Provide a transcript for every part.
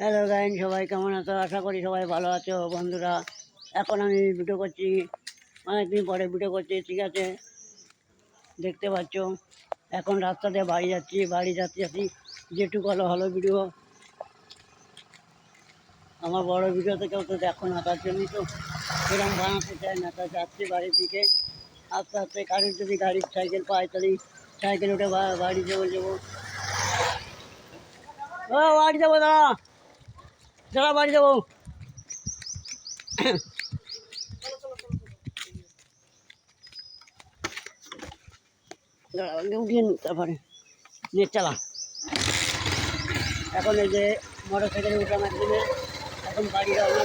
Hello Gyne সবাই কেমন আছো? আশা করি সবাই ভালো আছো বন্ধুরা। এখন আমি ভিডিও করছি, অনেকদিন পরে ভিডিও করছি, ঠিক আছে? দেখতে পাচ্ছ, এখন রাস্তা দিয়ে বাড়ি যাচ্ছি বাড়ি যাচ্ছি যাচ্ছি। যেটুকু হলো হলো ভিডিও। আমার বড় ভিডিও তো কেউ তো দেখো না, তার জন্যই তো সেরকম বানাতে চায় না। তা যাচ্ছি বাড়ির দিকে। আস্তে আস্তে গাড়ির যদি গাড়ির সাইকেল পাই তাহলে সাইকেল উঠে বাড়ি যাব যাব। ও, বাড়ি যাব, দাঁড়া। দাঁড়া বাড়ি যাব। দাঁড়া উঠিয়ে তারপরে। চালা। এখন এই যে মোটর সাইকেলে উঠলাম একদিনে, এখন বাড়ি রওনা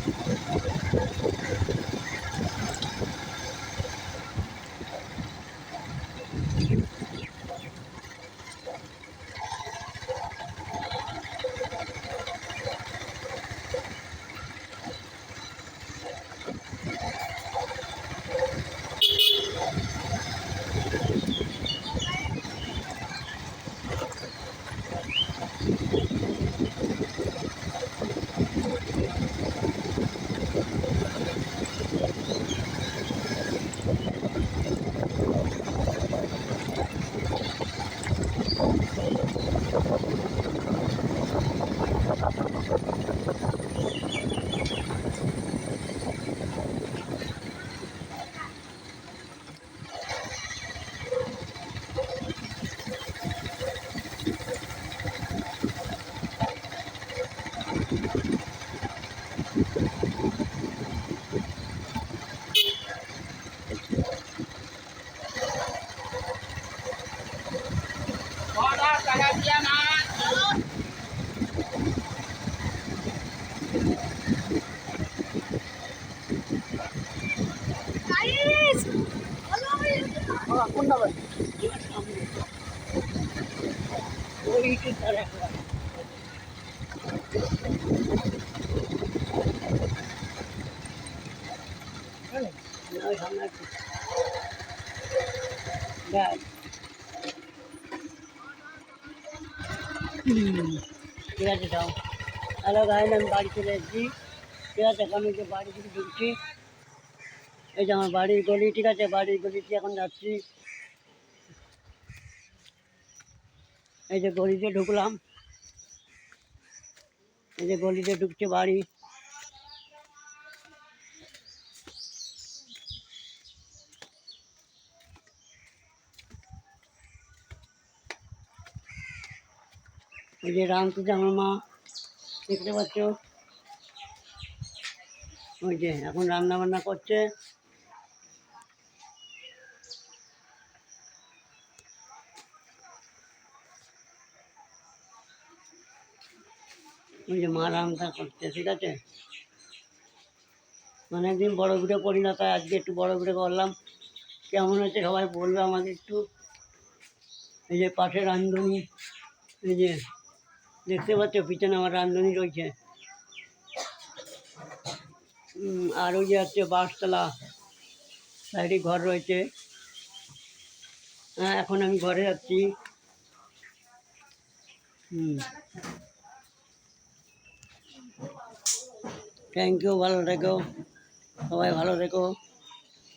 ありがとうございます。ঠিক আছে হ্যালো গাইন আমি বাড়ি এসেছি ঠিক আছে এখন যে বাড়ি থেকে ঢুকছি এই যে আমার বাড়ির গলি ঠিক আছে বাড়ির গলিতে এখন যাচ্ছি। এই যে গলিতে ঢুকলাম। এই যে গলিতে ঢুকছে বাড়ি। এই যে রামপুজা আমার মা, দেখতে পাচ্ছ? ওই যে এখন রান্না বান্না করছে। ওই যে মা, রান্না করছে ঠিক আছে? অনেকদিন বড় ভিডিও করি না, তাই আজকে একটু বড় ভিডিও করলাম। কেমন হচ্ছে সবাই বলবে আমাকে একটু। এই যে পাশে রান্ধনি, এই যে দেখতে পাচ্ছ, পিছনে আমার রান্ধুনি রয়েছে। আর ওই যে হচ্ছে বাঁশতলা সাইডে ঘর রয়েছে। হ্যাঁ এখন আমি ঘরে যাচ্ছি হুম। থ্যাংক ইউ ভালো থেকো। সবাই ভালো থেকো।